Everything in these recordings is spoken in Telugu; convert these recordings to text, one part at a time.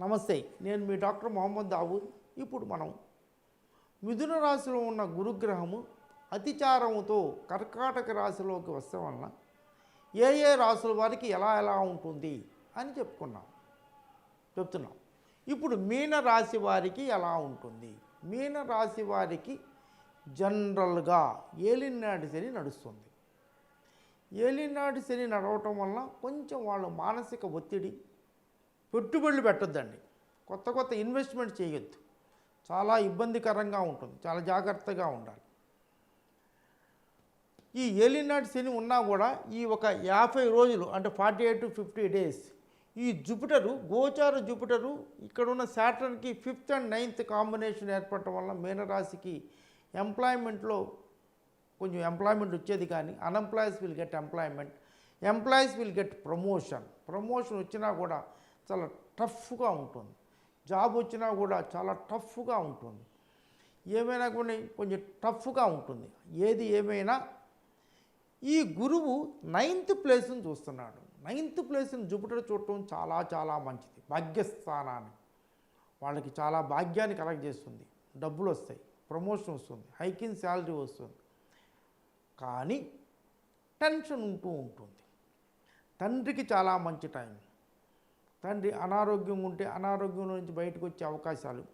నమస్తే నేను మీ డాక్టర్ మొహమ్మద్ దావూద్. ఇప్పుడు మనం మిథున రాశిలో ఉన్న గురుగ్రహము అతిచారముతో కర్కాటక రాశిలోకి వస్తే వలన ఏ ఏ రాశుల వారికి ఎలా ఎలా ఉంటుంది అని చెప్పుకున్నాం చెప్తున్నాం. ఇప్పుడు మీన రాశి వారికి ఎలా ఉంటుంది? మీన రాశి వారికి జనరల్గా ఏలినాటి శని నడుస్తుంది. ఏలినాటి శని నడవటం వలన కొంచెం వాళ్ళు మానసిక ఒత్తిడి పెట్టుబడులు పెట్టొద్దండి. కొత్త కొత్త ఇన్వెస్ట్మెంట్ చేయొద్దు. చాలా ఇబ్బందికరంగా ఉంటుంది. చాలా జాగ్రత్తగా ఉండాలి. ఈ ఏలినాటి శని ఉన్నా కూడా ఈ ఒక యాభై రోజులు అంటే forty eight to fifty days ఈ జూపిటరు గోచార జూపిటరు ఇక్కడున్న శాటర్న్కి ఫిఫ్త్ అండ్ నైన్త్ కాంబినేషన్ ఏర్పడటం వల్ల మీనరాశికి ఎంప్లాయ్మెంట్లో కొంచెం ఎంప్లాయ్మెంట్ వచ్చేది కానీ unemployees will get employment. Employees will get promotion. Promotion వచ్చినా కూడా చాలా టఫ్గా ఉంటుంది. జాబ్ వచ్చినా కూడా చాలా టఫ్గా ఉంటుంది. ఏమైనా కూడా కొంచెం టఫ్గా ఉంటుంది. ఏది ఏమైనా ఈ గురువు నైన్త్ ప్లేస్ని చూస్తున్నాడు. నైన్త్ ప్లేస్ని జూపిటర్ చూడటం చాలా చాలా మంచిది. భాగ్యస్థానాన్ని. వాళ్ళకి చాలా భాగ్యాన్ని కలెక్ట్ చేస్తుంది. డబ్బులు వస్తాయి. ప్రమోషన్ వస్తుంది. హైకింగ్ శాలరీ వస్తుంది. కానీ టెన్షన్ ఉంటూ ఉంటుంది. తండ్రికి చాలా మంచి టైం. తండ్రి అనారోగ్యం ఉంటే అనారోగ్యం నుంచి బయటకు వచ్చే అవకాశాలు.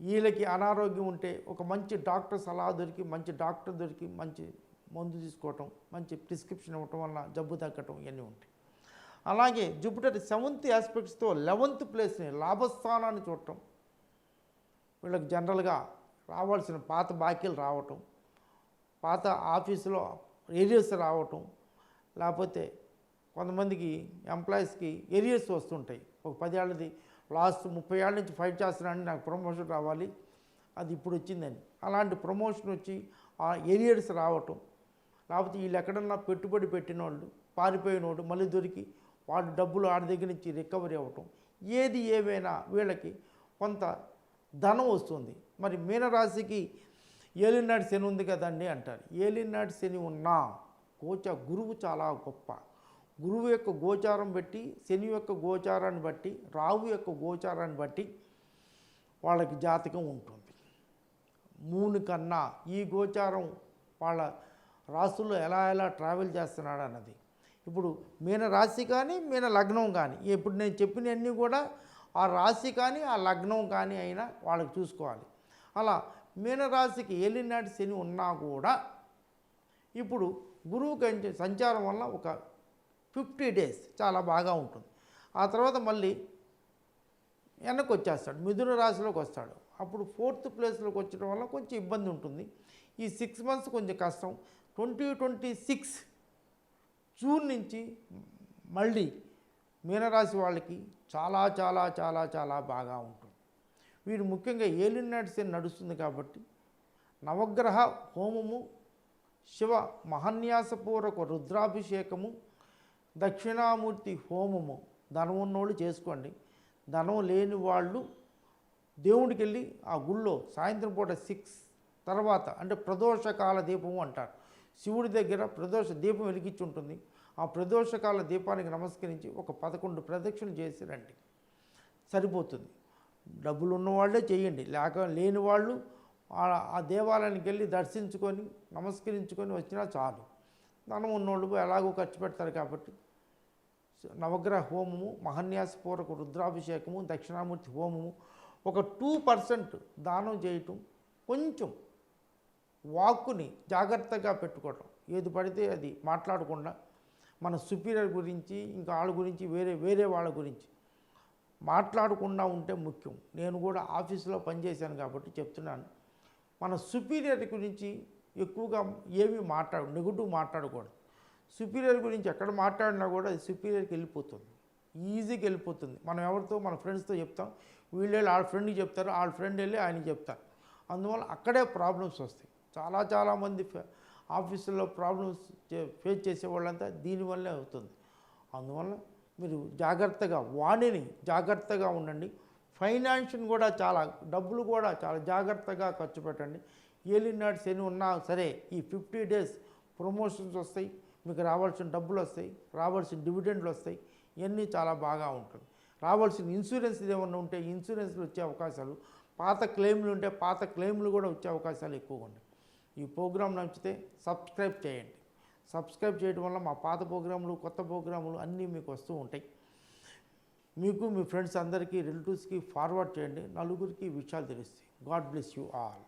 వీళ్ళకి అనారోగ్యం ఉంటే ఒక మంచి డాక్టర్ సలహా దొరికి మంచి డాక్టర్ దొరికి మంచి మందు తీసుకోవటం మంచి ప్రిస్క్రిప్షన్ ఇవ్వటం వల్ల జబ్బు తగ్గటం ఇవన్నీ ఉంటాయి. అలాగే జూపిటర్ సెవెంత్ ఆస్పెక్ట్స్తో లెవెంత్ ప్లేస్ని లాభస్థానాన్ని చూడటం. వీళ్ళకి జనరల్గా రావాల్సిన పాత బాకీలు రావటం పాత ఆఫీసులో ఏరియర్స్ రావటం లేకపోతే కొంతమందికి ఎంప్లాయీస్కి ఏరియర్స్ వస్తుంటాయి. ఒక పదేళ్ళది లాస్ట్ ముప్పై ఏళ్ళ నుంచి ఫైట్ చేస్తున్నానని నాకు ప్రమోషన్ రావాలి. అది ఇప్పుడు వచ్చిందని. అలాంటి ప్రమోషన్ వచ్చి ఆ ఏరియర్స్ రావటం లేకపోతే వీళ్ళు ఎక్కడన్నా పెట్టుబడి పెట్టిన వాళ్ళు పారిపోయిన వాడు మళ్ళీ దొరికి వాడు డబ్బులు ఆడి దగ్గర నుంచి రికవరీ అవ్వటం ఏది ఏమైనా వీళ్ళకి కొంత ధనం వస్తుంది. మరి మీనరాశికి ఏలినాటి శని ఉంది కదండి అంటారు. ఏలినాటి శని ఉన్నా కోచ గురువు చాలా గొప్ప. గురువు యొక్క గోచారం బట్టి శని యొక్క గోచారాన్ని బట్టి రావు యొక్క గోచారాన్ని బట్టి వాళ్ళకి జాతకం ఉంటుంది. మూడు కన్నా ఈ గోచారం వాళ్ళ రాసుల్లో ఎలా ఎలా ట్రావెల్ చేస్తున్నాడు అన్నది. ఇప్పుడు మీన రాశి కానీ మీన లగ్నం కానీ ఇప్పుడు నేను చెప్పినవన్నీ కూడా ఆ రాశి కానీ ఆ లగ్నం కానీ అయినా వాళ్ళకి చూసుకోవాలి. అలా మీనరాశికి ఏలినాటి శని ఉన్నా కూడా ఇప్పుడు గురువు సంచారం వల్ల ఒక ఫిఫ్టీ డేస్ చాలా బాగా ఉంటుంది. ఆ తర్వాత మళ్ళీ వెనక్కి వచ్చేస్తాడు మిథున రాశిలోకి వస్తాడు. అప్పుడు ఫోర్త్ ప్లేస్లోకి వచ్చడం వల్ల కొంచెం ఇబ్బంది ఉంటుంది. ఈ సిక్స్ మంత్స్ కొంచెం కష్టం. ట్వంటీ ట్వంటీ సిక్స్ జూన్ నుంచి మళ్ళీ మీనరాశి వాళ్ళకి చాలా చాలా చాలా చాలా బాగా ఉంటుంది. వీరు ముఖ్యంగా ఏలినాటి శని నడుస్తుంది కాబట్టి నవగ్రహ హోమము శివ మహాన్యాసపూర్వక రుద్రాభిషేకము దక్షిణామూర్తి హోమము ధనం ఉన్నోళ్ళు చేసుకోండి. ధనం లేని వాళ్ళు దేవుడికి వెళ్ళి ఆ గుళ్ళో సాయంత్రం పూట సిక్స్ తర్వాత అంటే ప్రదోషకాల దీపము అంటారు. శివుడి దగ్గర ప్రదోష దీపం వెలిగించి ఉంటుంది ఆ ప్రదోషకాల దీపానికి నమస్కరించి ఒక పదకొండు ప్రదక్షిణలు చేసి రండి. సరిపోతుంది. డబ్బులు ఉన్నవాళ్ళే చేయండి. లేక లేని వాళ్ళు ఆ- ఆ దేవాలయానికి వెళ్ళి దర్శించుకొని నమస్కరించుకొని వచ్చినా చాలు. ధనం ఉన్నోళ్ళు ఎలాగో ఖర్చు పెడతారు కాబట్టి నవగ్రహ హోమము మహన్యాసపూర్వక రుద్రాభిషేకము దక్షిణామూర్తి హోమము ఒక టూ పర్సెంట్ దానం చేయటం కొంచెం వాక్కుని జాగ్రత్తగా పెట్టుకోవటం. ఏది పడితే అది మాట్లాడకుండా మన సుపీరియర్ గురించి ఇంకా వాళ్ళ గురించి వేరే వేరే వాళ్ళ గురించి మాట్లాడకుండా ఉంటే ముఖ్యం. నేను కూడా ఆఫీసులో పనిచేశాను కాబట్టి చెప్తున్నాను. మన సుపీరియర్ గురించి ఎక్కువగా ఏమీ మాట్లాడు నెగిటివ్ మాట్లాడకూడదు. సుపీరియర్ గురించి ఎక్కడ మాట్లాడినా కూడా అది సుపీరియర్కి వెళ్ళిపోతుంది. ఈజీకి వెళ్ళిపోతుంది. మనం ఎవరితో మన ఫ్రెండ్స్తో చెప్తాం. వీళ్ళు వెళ్ళి వాళ్ళ ఫ్రెండ్కి చెప్తారు వాళ్ళ ఫ్రెండ్ వెళ్ళి ఆయనకి చెప్తారు. అందువల్ల అక్కడే ప్రాబ్లమ్స్ వస్తాయి. చాలా చాలామంది ఫే- ఆఫీసుల్లో ప్రాబ్లమ్స్ ఫేస్ చేసే వాళ్ళంతా దీనివల్లే అవుతుంది. అందువల్ల మీరు జాగ్రత్తగా వాణిని జాగ్రత్తగా ఉండండి. ఫైనాన్షియల్ కూడా చాలా డబ్బులు కూడా చాలా జాగ్రత్తగా ఖర్చు పెట్టండి. ఏలినాడు శని ఉన్నా సరే ఈ ఫిఫ్టీ డేస్ ప్రమోషన్స్ వస్తాయి. మీకు రావాల్సిన డబ్బులు వస్తాయి రావాల్సిన డివిడెండ్లు వస్తాయి ఇవన్నీ చాలా బాగా ఉంటుంది. రావాల్సిన ఇన్సూరెన్స్ ఏమన్నా ఉంటే ఇన్సూరెన్స్లు వచ్చే అవకాశాలు పాత క్లెయిమ్లు ఉంటే పాత క్లెయిమ్లు కూడా వచ్చే అవకాశాలు ఎక్కువగా ఉన్నాయి. ఈ ప్రోగ్రాం నచ్చితే సబ్స్క్రైబ్ చేయండి. సబ్స్క్రైబ్ చేయడం వల్ల మా పాత ప్రోగ్రాములు కొత్త ప్రోగ్రాములు అన్నీ మీకు వస్తూ ఉంటాయి. మీకు మీ ఫ్రెండ్స్ అందరికీ రిలేటివ్స్కి ఫార్వర్డ్ చేయండి. నలుగురికి విషయాలు తెలుస్తాయి. God bless you all.